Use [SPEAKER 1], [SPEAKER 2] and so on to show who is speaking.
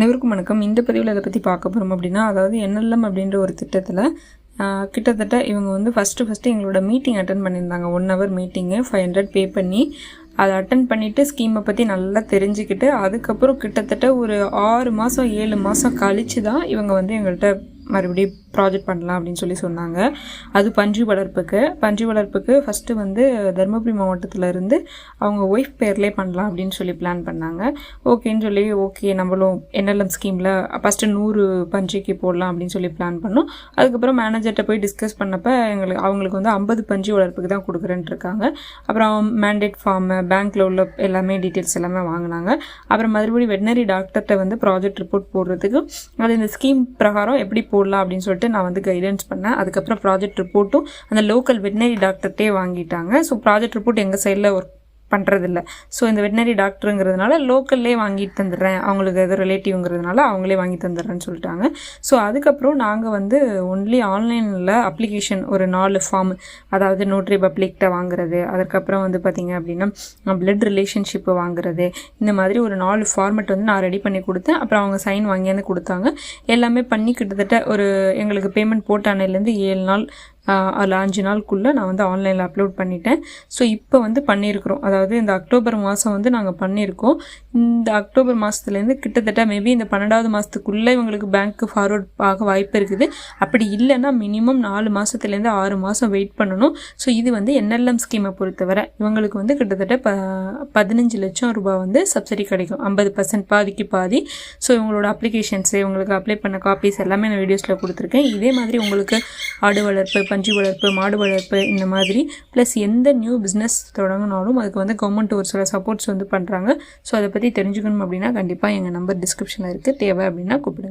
[SPEAKER 1] அனைவருக்கும் வணக்கம். இந்த பதிவில் அதை பற்றி பார்க்க போகிறோம் அப்படின்னா அதாவது என்எல்எம் அப்படின்ற ஒரு திட்டத்தில் கிட்டத்தட்ட இவங்க வந்து ஃபஸ்ட்டு ஃபஸ்ட்டு எங்களோட மீட்டிங் அட்டன் பண்ணியிருந்தாங்க. ஒன் ஹவர் மீட்டிங்கு ஃபைவ் ஹண்ட்ரட் பே பண்ணி அதை அட்டன் பண்ணிவிட்டு ஸ்கீமை பற்றி நல்லா தெரிஞ்சுக்கிட்டு அதுக்கப்புறம் கிட்டத்தட்ட ஒரு ஆறு மாதம் ஏழு மாதம் கழித்து தான் இவங்க வந்து எங்கள்கிட்ட மறுபடியும் ப்ராஜெக்ட் பண்ணலாம் அப்படின்னு சொல்லி சொன்னாங்க. அது பஞ்சு வளர்ப்புக்கு. பஞ்சு வளர்ப்புக்கு ஃபஸ்ட்டு வந்து தருமபுரி மாவட்டத்தில் இருந்து அவங்க ஒய்ஃப் பேர்லேயே பண்ணலாம் அப்படின்னு சொல்லி பிளான் பண்ணாங்க. ஓகேன்னு சொல்லி ஓகே நம்மளும் என்எல்எம் ஸ்கீமில் ஃபஸ்ட்டு நூறு பஞ்சுக்கு போடலாம் அப்படின்னு சொல்லி பிளான் பண்ணோம். அதுக்கப்புறம் மேனேஜர்கிட்ட போய் டிஸ்கஸ் பண்ணப்போ எங்களுக்கு அவங்களுக்கு வந்து ஐம்பது பஞ்சு வளர்ப்புக்கு தான் கொடுக்குறேன்ட்டு இருக்காங்க. அப்புறம் மேண்டேட் ஃபார்மு பேங்க்கில் உள்ள எல்லாமே டீட்டெயில்ஸ் எல்லாமே வாங்கினாங்க. அப்புறம் மறுபடியும் வெட்டினரி டாக்டர்கிட்ட வந்து ப்ராஜெக்ட் ரிப்போர்ட் போடுறதுக்கு அது இந்த ஸ்கீம் பிரகாரம் எப்படி போடலாம் அப்படின்னு சொல்லிட்டு நான் வந்து கைடன்ஸ் பண்ணேன். அதுக்கப்புறம் ப்ராஜெக்ட் ரிப்போர்ட்டும் அந்த லோக்கல் வெட்டினரி டாக்டர்கிட்டே வாங்கிட்டாங்க. ஸோ ப்ராஜெக்ட் ரிப்போர்ட் எங்கள் சைடில் ஒர்க் பண்ணுறதில்ல ஸோ இந்த வெட்டினரி டாக்டருங்கிறதுனால லோக்கல்லே வாங்கிட்டு தந்துடுறேன். அவங்களுக்கு எது ரிலேட்டிவ்ங்கிறதுனால அவங்களே வாங்கி தந்துடுறேன்னு சொல்லிட்டாங்க. ஸோ அதுக்கப்புறம் நாங்கள் வந்து ஒன்லி ஆன்லைனில் அப்ளிகேஷன் ஒரு நாலு ஃபார்ம் அதாவது நோட்ரி பப்ளிக்கிட்ட வாங்குறது. அதுக்கப்புறம் வந்து பார்த்திங்க அப்படின்னா பிளட் ரிலேஷன்ஷிப்பு வாங்குறது. இந்த மாதிரி ஒரு நாலு ஃபார்மெட் வந்து நான் ரெடி பண்ணி கொடுத்தேன். அப்புறம் அவங்க சைன் வாங்கியாந்து கொடுத்தாங்க. எல்லாமே பண்ணி கிட்டத்தட்ட ஒரு எங்களுக்கு பேமெண்ட் போட்ட அன்னையிலேருந்து ஏழு நாள் அதில் அஞ்சு நாளுக்குள்ளே நான் வந்து ஆன்லைனில் அப்லோட் பண்ணிட்டேன். ஸோ இப்போ வந்து பண்ணியிருக்கிறோம். அதாவது இந்த அக்டோபர் மாதம் வந்து நாங்கள் பண்ணியிருக்கோம். இந்த அக்டோபர் மாதத்துலேருந்து கிட்டத்தட்ட மேபி இந்த பன்னெண்டாவது மாதத்துக்குள்ளே இவங்களுக்கு பேங்க்கு ஃபார்வர்ட் ஆக வாய்ப்பு இருக்குது. அப்படி இல்லைன்னா மினிமம் நாலு மாதத்துலேருந்து ஆறு மாதம் வெயிட் பண்ணணும். ஸோ இது வந்து என்எல்எம் ஸ்கீமை பொறுத்தவரை இவங்களுக்கு வந்து கிட்டத்தட்ட ப பதினஞ்சு லட்சம் ரூபாய் வந்து சப்சிடி கிடைக்கும். ஐம்பது பர்சன்ட் பாதிக்கு பாதி. ஸோ இவங்களோட அப்ளிகேஷன்ஸு இவங்களுக்கு அப்ளை பண்ண காப்பீஸ் எல்லாமே நான் வீடியோஸில் கொடுத்துருக்கேன். இதே மாதிரி உங்களுக்கு ஆடு வளர்ப்பு பஞ்சு வளர்ப்பு மாடு வளர்ப்பு இந்த மாதிரி. ப்ளஸ் எந்த நியூ பிஸ்னஸ் தொடங்கினாலும் அதுக்கு வந்து கவர்மெண்ட் ஒரு சில சப்போர்ட்ஸ் வந்து பண்ணுறாங்க ஸோ அதை பற்றி தெரிஞ்சுக்கணும் அப்படின்னா கண்டிப்பாக எங்கள் நம்பர் டிஸ்கிரிப்ஷனில் இருக்குது தேவை அப்படின்னா கூப்பிடுங்க.